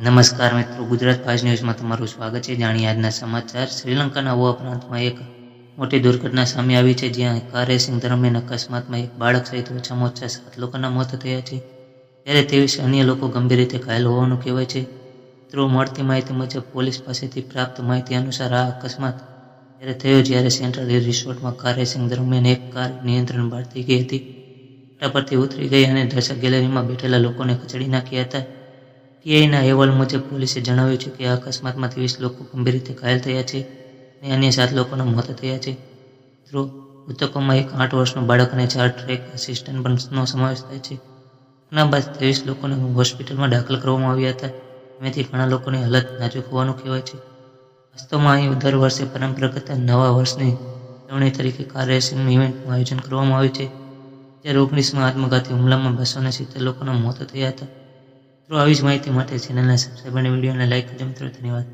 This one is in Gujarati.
નમસ્કાર મિત્રો, ગુજરાત ફાસ્ટ ન્યૂઝમાં તમારું સ્વાગત છે. જાણીએ આજના સમાચાર. શ્રીલંકાના ઓવા પ્રાંતમાં એક મોટી દુર્ઘટના સામે આવી છે, જ્યાં કાર રેસિંગ દરમિયાન અકસ્માતમાં એક બાળક સહિત ઓછામાં ઓછા સાત લોકોના મોત થયા છે. ત્યારે ત્રેવીસ અન્ય લોકો ગંભીર રીતે ઘાયલ હોવાનું કહેવાય છે. મિત્રો, મળતી માહિતી મુજબ, પોલીસ પાસેથી પ્રાપ્ત માહિતી અનુસાર આ અકસ્માત ત્યારે થયો જ્યારે સેન્ટ્રલ રિસોર્ટમાં કાર રેસિંગ દરમિયાન એક કાર નિયંત્રણ થઈ ગઈ હતી. પરથી ઉતરી ગઈ અને દર્શક ગેલેરીમાં બેઠેલા લોકોને કચડી નાખ્યા હતા. ટીઆઈના અહેવાલ મુજબ પોલીસે જણાવ્યું છે કે આ અકસ્માતમાં વીસ લોકો ગંભીર રીતે ઘાયલ થયા છે અને અન્ય સાત લોકોના મોત થયા છે. મિત્રો, મૃતકોમાં એક આઠ વર્ષનું બાળક અને ચાર ટ્રેક એસિસ્ટન્ટ પણનો સમાવેશ થાય છે. આના બાદ ત્રેવીસ લોકોને હોસ્પિટલમાં દાખલ કરવામાં આવ્યા હતા. એમાંથી ઘણા લોકોની હાલત નાજુક હોવાનું કહેવાય છે. વાસ્તવમાં અહીં દર વર્ષે પરંપરાગત નવા વર્ષની ઉજવણી તરીકે કાર રેસિંગનું ઇવેન્ટનું આયોજન કરવામાં આવે છે. જ્યારે ઓગણીસમાં આત્મઘાતી હુમલામાં બસો ને સિત્તેર લોકોના મોત થયા હતા. મિત્રો આવી જ માહિતી માટે ચેનલને સબસ્ક્રાઈબ અને વિડીયોને લાઈક કરજો મિત્રો. ધન્યવાદ.